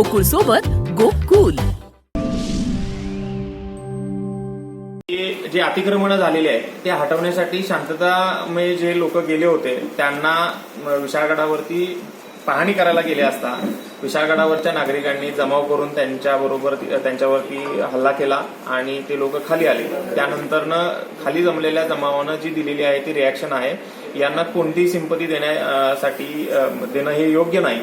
गोकुळ सोबत गोकुल जे अतिक्रमण झालेले आहे ते हटवण्यासाठी शांततामय जे लोक गेले होते त्यांना विशाळगडावरती पाहणी करायला गेले असता विशाळगडावरच्या नागरिकांनी जमाव करून त्यांच्याबरोबर त्यांच्यावरती हल्ला केला आणि ते लोक खाली आले. त्यानंतरनं खाली जमलेल्या जमावानं जी दिलेली आहे ती रिॲक्शन आहे. यांना कोणतीही सिंपती देण्यासाठी देणं हे योग्य नाही.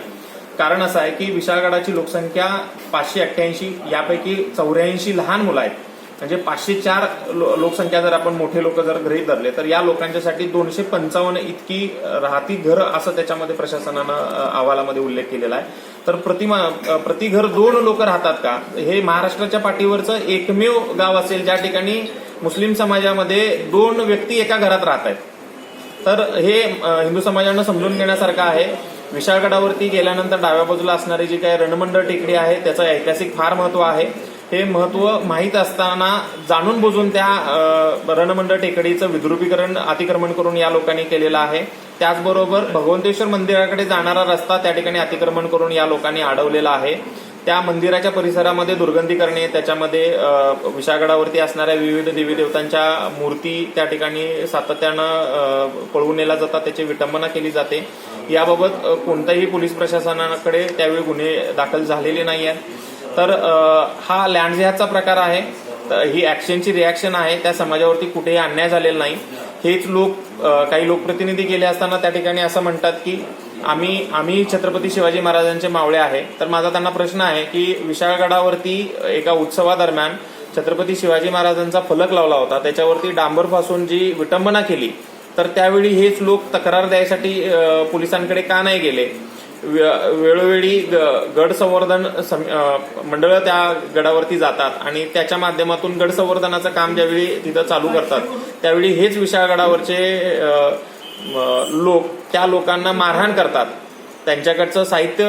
कारण असं आहे की विशाळगडाची लोकसंख्या पाचशे अठ्ठ्याऐंशी यापैकी चौऱ्याऐंशी लहान मुलं आहेत. म्हणजे पाचशे चार लो- लोकसंख्या जर आपण मोठे लोक जर गृहीत धरले तर या लोकांच्यासाठी दोनशे पंचावन्न इतकी राहती घरं असं त्याच्यामध्ये प्रशासनानं अहवालामध्ये उल्लेख केलेला आहे. तर प्रतिमा प्रति घर दोन लोक राहतात का? हे महाराष्ट्राच्या पाठीवरचं एकमेव गाव असेल ज्या ठिकाणी मुस्लिम समाजामध्ये दोन व्यक्ती एका घरात राहत आहेत तर हे हिंदू समाजानं समजून घेण्यासारखं आहे. विशाळगडावरती गेल्यानंतर डाव्या बाजूला असणारी जी काही रणमंडळ टेकडी आहे त्याचं ऐतिहासिक फार महत्त्व आहे. हे महत्त्व माहीत असताना जाणून बुजून त्या रणमंडळ टेकडीचं विद्रुपीकरण अतिक्रमण करून या लोकांनी केलेलं आहे. त्याचबरोबर भगवंतेश्वर मंदिराकडे जाणारा रस्ता त्या ठिकाणी अतिक्रमण करून या लोकांनी अडवलेला आहे. त्या मंदिराच्या परिसरामध्ये दुर्गंधी करणे त्याच्यामध्ये विशागडावरती विशाळगडावरती असणाऱ्या विविध देवी देवतांच्या मूर्ती त्या ठिकाणी सातत्यानं पळवून नेल्या जातात त्याची विटंबना केली जाते. याबाबत कोणत्याही पोलीस प्रशासनाकडे त्यावेळी गुन्हे दाखल झालेले नाही आहेत तर हा लँडझिहाचा प्रकार आहे. ही ऍक्शनची रिॲक्शन आहे. त्या समाजावरती कुठेही अन्याय झालेला नाही. हेच लोक काही लोकप्रतिनिधी गेले असताना त्या ठिकाणी असं म्हणतात की आम्ही आम्ही छत्रपती शिवाजी महाराजांचे मावळे आहे. तर माझा त्यांना प्रश्न आहे की विशाळगडावरती एका उत्सवादरम्यान छत्रपती शिवाजी महाराजांचा फलक लावला होता. त्याच्यावरती डांबर फासून जी विटंबना केली तर त्यावेळी हेच लोक तक्रार द्यायसाठी पोलिसांकडे का नाही गेले? वेळोवेळी ग- गड संवर्धन सम- मंडळ त्या गडावरती जातात आणि त्याच्या माध्यमातून गड संवर्धनाचं काम ज्यावेळी तिथं चालू करतात त्यावेळी हेच विशाळगडावरचे लोक त्या लोकांना मारहाण करतात. त्यांच्याकडचं साहित्य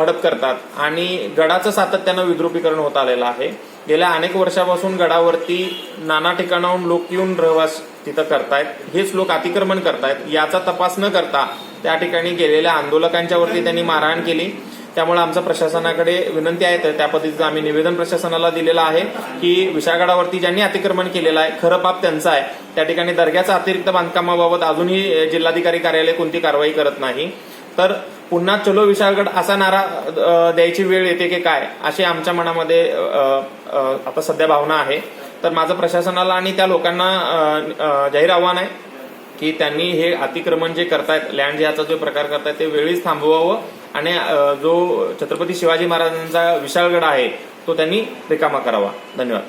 हडप करतात. आणि गडाचं सातत्यानं विद्रुपीकरण होत आलेलं आहे. गेल्या अनेक वर्षापासून गडावरती नाना ठिकाणाहून लोक येऊन रहवास तिथं करतायत. हेच लोक अतिक्रमण करतायत. याचा तपास न करता त्या ठिकाणी गेलेल्या आंदोलकांच्या वरती त्यांनी मारहाण केली. त्यामुळे आमचं प्रशासनाकडे विनंती आहे तर त्या पद्धतीचं आम्ही निवेदन प्रशासनाला दिलेलं आहे की विशाळगडावरती ज्यांनी अतिक्रमण केलेलं आहे खरं पाप त्यांचं आहे त्या ठिकाणी दर्ग्याच्या अतिरिक्त बांधकामाबाबत अजूनही जिल्हाधिकारी कार्यालय कोणती कारवाई करत नाही. तर पुन्हा चलो विशाळगड असा नारा द्यायची वेळ येते की काय अशी आमच्या मनामध्ये आता सध्या भावना आहे. तर माझं प्रशासनाला आणि त्या लोकांना जाहीर आव्हान आहे की त्यांनी हे अतिक्रमण जे करतायत लँड याचा जो प्रकार करतायत ते वेळीच थांबवावं. आणि जो छत्रपती शिवाजी महाराजांचा विशाळगड आहे तो त्यांनी रिकामा करावा. धन्यवाद.